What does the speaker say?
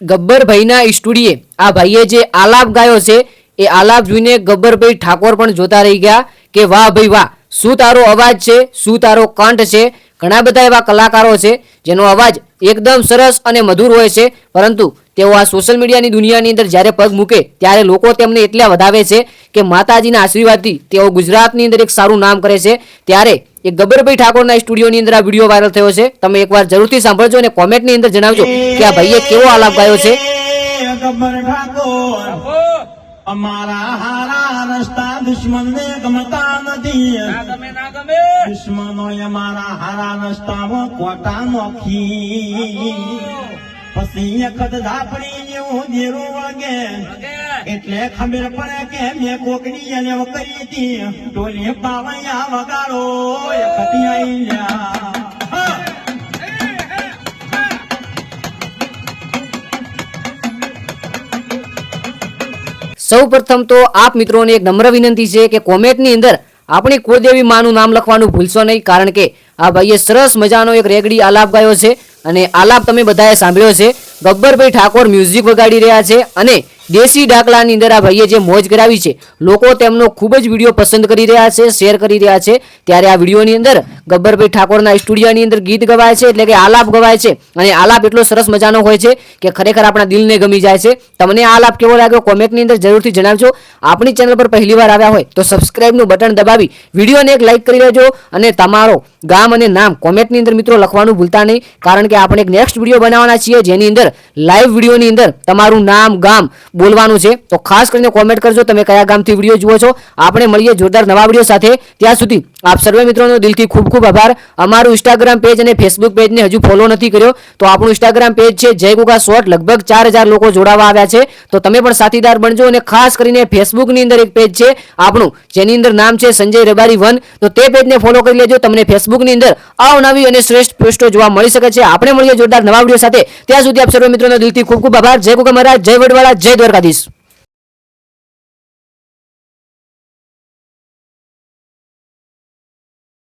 ગબ્બરભાઈના સ્ટુડિયે આ ભાઈએ જે આલાપ ગાયો છે, એ આલાપ જોઈને ગબ્બરભાઈ ઠાકોર પણ જોતા રહી ગયા કે, વાહ ભાઈ વાહ, શું તારો અવાજ છે? શું તારો કંઠ છે? ઘણા બધા એવા કલાકારો છે, જેનો અવાજ એકદમ સરસ અને મધુર હોય છે. પરંતુ તેઓ આ સોશિયલ મીડિયાની દુનિયાની અંદર જ્યારે પગ મૂકે, ત્યારે લોકો તેમને એટલા વધાવે છે કે માતાજીના આશીર્વાદથી તેઓ ગુજરાતની અંદર એક સારું નામ કરે છે. ત્યારે એ ગબ્બરભાઈ ઠાકોરના સ્ટુડિયોની અંદર આ વીડિયો વાયરલ થયો છે. તમે એકવાર જરૂરથી સાંભળજો અને કોમેન્ટની અંદર જણાવજો કે આ ભાઈએ કેવો આલાપ ગાયો છે. અમારા હારા રસ્તા દુશ્મન નથી ગમે ના ગમે દુશ્મનો અમારા હારા રસ્તામાં કોટા નોખી પછી એક જ ધાપડી જેવું દેરું વળગે એટલે ખબર પડે કે મેં કોકની એને કરી હતી ટોલી પાવૈયા વગાડો એક હતી આઈ લ્યા. હા. સૌ પ્રથમ તો આપ મિત્રોને એક નમ્ર વિનંતી છે કે કોમેન્ટની અંદર આપણી કુળદેવી માનું નામ લખવાનું ભૂલશો નહીં, કારણ કે આ ભાઈએ સરસ મજાનો એક રેગડી આલાપ ગાયો છે અને આલાપ તમે બધાએ સાંભળ્યો છે. ગબ્બરભાઈ ઠાકોર મ્યુઝિક વગાડી રહ્યા છે અને દેશી ડાકલાની અંદર આ ભાઈએ જે મોજ કરાવી છે, લોકો તેમનો ખૂબ જ વીડિયો પસંદ કરી રહ્યા છે, શેર કરી રહ્યા છે. ત્યારે આ વિડીયોની અંદર ગબ્બરભાઈ ઠાકોરના સ્ટુડિયોની અંદર ગીત ગવાય છે એટલે કે આલાપ ગવાય છે. અને આલાપ એટલો સરસ મજાનો હોય છે કે ખરેખર આપણા દિલને ગમી જાય છે. તમને આ આલાપ કેવો લાગ્યો કોમેન્ટની અંદર જરૂરથી જણાવજો. આપણી ચેનલ પર પહેલી વાર આવ્યા હોય તો સબસ્ક્રાઇબનું બટન દબાવી વિડીયોને એક લાઇક કરી લેજો અને તમારો ગામ અને નામ કોમેન્ટની અંદર મિત્રો લખવાનું ભૂલતા નહીં. કારણ કે આપણે એક નેક્સ્ટ વીડિયો બનાવવાના છીએ જેની અંદર લાઈવ વિડીયોની અંદર તમારું નામ, ગામ બોલવાનું છે. તો ખાસ કરીને કોમેન્ટ કરજો તમે કયા ગામથી વીડિયો જુઓ છો. આપણે મળીએ જોરદાર નવા વીડિયો સાથે. ત્યાં સુધી આપ સર્વે મિત્રોનો દિલથી ખૂબ ખૂબ આભાર. અમારું ઇન્સ્ટાગ્રામ પેજ અને ફેસબુક પેજને હજુ ફોલો નથી કર્યો, તો આપણું ઇન્સ્ટાગ્રામ પેજ છે જય કુકા શોર્ટ, લગભગ ચાર હજાર લોકો જોડાવા આવ્યા છે. તો તમે પણ સાથીદાર બનજો અને ખાસ કરીને ફેસબુકની અંદર એક પેજ છે, આપણું, જેની અંદર નામ છે સંજય રબારી વન. તો તે પેજને ફોલો કરી લેજો, તમને ફેસબુકની અંદર અવનવી અને શ્રેષ્ઠ પોસ્ટો જોવા મળી શકે છે. આપણે મળીએ જોરદાર નવા વીડિયો સાથે. ત્યાં સુધી આપ સર્વ મિત્રોનો દિલથી ખૂબ ખૂબ આભાર. જય કુકા મહારાજ, જય વડવાળા, જય દ્વારકાધીશ.